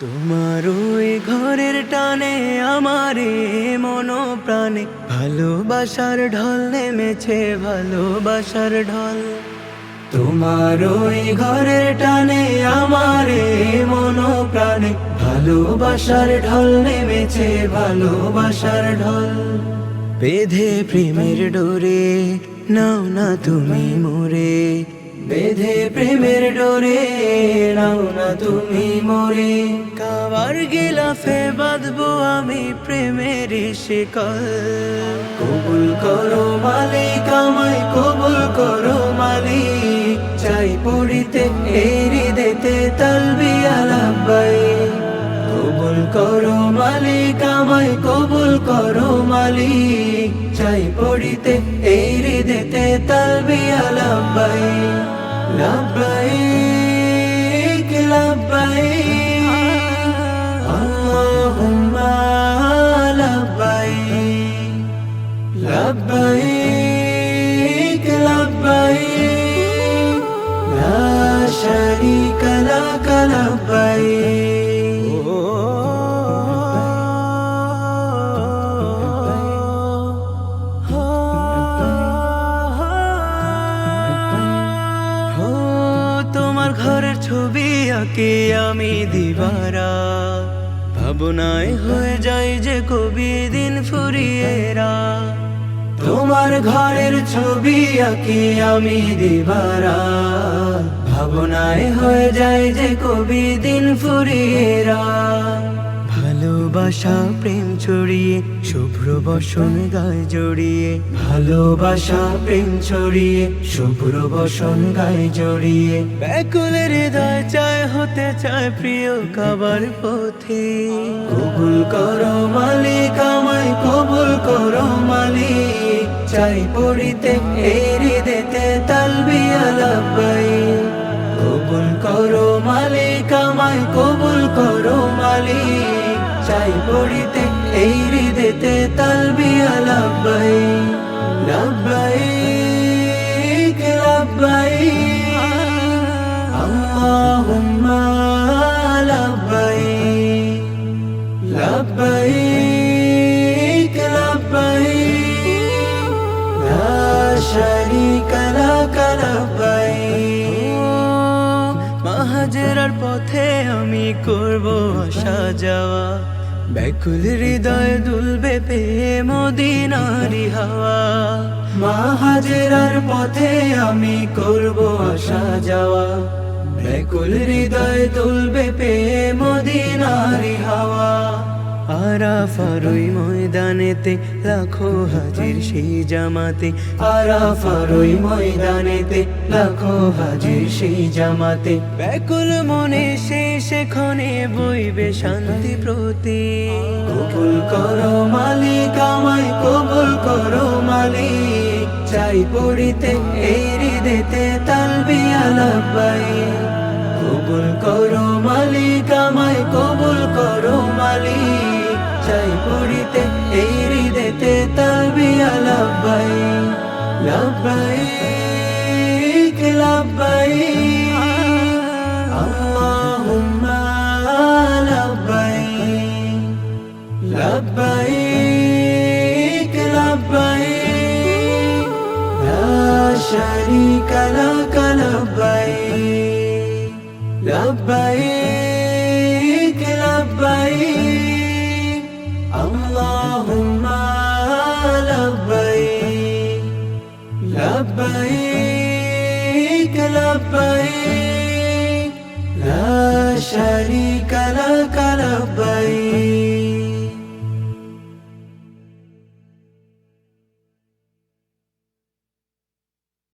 তোমার ওই ঘরের টানে আমারে মন প্রাণে ভালোবাসার ঢল নেমেছে, ভালোবাসার ঢল। তোমার ওই ঘরের টানে আমারে মন প্রাণে ভালোবাসার ঢল নেমেছে, ভালোবাসার ঢল। বেঁধে প্রেমের ডোরে নাও না তুমি মোরে বেঁধে প্রেমের ডোরে, নাও না তুমি মোরে। কাবার গিলাফে বাঁধবো আমি প্রেমের শিকল কবুল করো মালিক, আমায় কবুল করো মালিক। চাই পড়িতে এরি দিতে তলবি আলাবাই কবুল করো মালিক, আমায় কবুল করো মালিক। চাই পড়িতে এই হৃদিতে তালবিয়া লাব্বাই লাব্বাইক লাব্বাইক আল্লাহুম্মা লাব্বাইক লাব্বাইক লাব্বাইক লা শারীকা লাক আঁকে আমি দিবারা। ভাবনায় হয়ে যায় যে কবি দিন ফুরিয়েরা তোমার ঘরের ছবি আঁকি আমি দিবারা। ভাবনায় হয়ে যায় যে কবি দিন ফুরিয়েরা ভালোবাসা, প্রেম ছড়িয়ে, শুভ্র বসন গায়ে জড়িয়ে। ভালোবাসা, প্রেম ছড়িয়ে, শুভ্র বসন গায়ে জড়িয়ে। ব্যাকুলের হৃদয় চায়, হতে চায় প্রিয় কাবার পথে। কবুল করো মালিক আমায়, কবুল করো মালিক। চাই পড়িতে এরি দিতে তালবিয়া লাব্বাই কবুল করো মালিক আমায়, কবুল করো মালিক। চাই পড়িতে, এই হৃদিতে তালবিয়া লাব্বাই লাব্বাই লাব্বাই আল্লাহুম্মা লাব্বাই লাব্বাই লাব্বাই লা শারীকা লাক লাব্বাই মাহাজেরার পথে আমি করব আসা যাওয়া। ব্যাকুল হৃদয় দুলবে পে মদিনারি হাওয়া। মাহাজেরার পথে আমি করব আসা যাওয়া। ব্যাকুল হৃদয় দুলবে পে মদিনারি হাওয়া। আরাফার ওই ময়দানেতে, লাখো হাজির সেই জামাতে। আরাফার ওই ময়দানেতে, লাখো হাজির সেই জামাতে। ব্যাকুল মনে সে সেখানে বইবে শান্তি প্রতি। কবুল করো মালিক আমায়, কবুল করো মালিক। চাই পড়িতে, এই হৃদিতে তালবিয়া লাব্বাই দিতে তালবিয়া লাভাই লাভাই লাভাই আল্লাহুম্মা লাভাই লাভাই লাভাই লা শারীকা লাক লাভাই লাভাই লাভাই لبيك لبيك. لا شريك لك لبيك.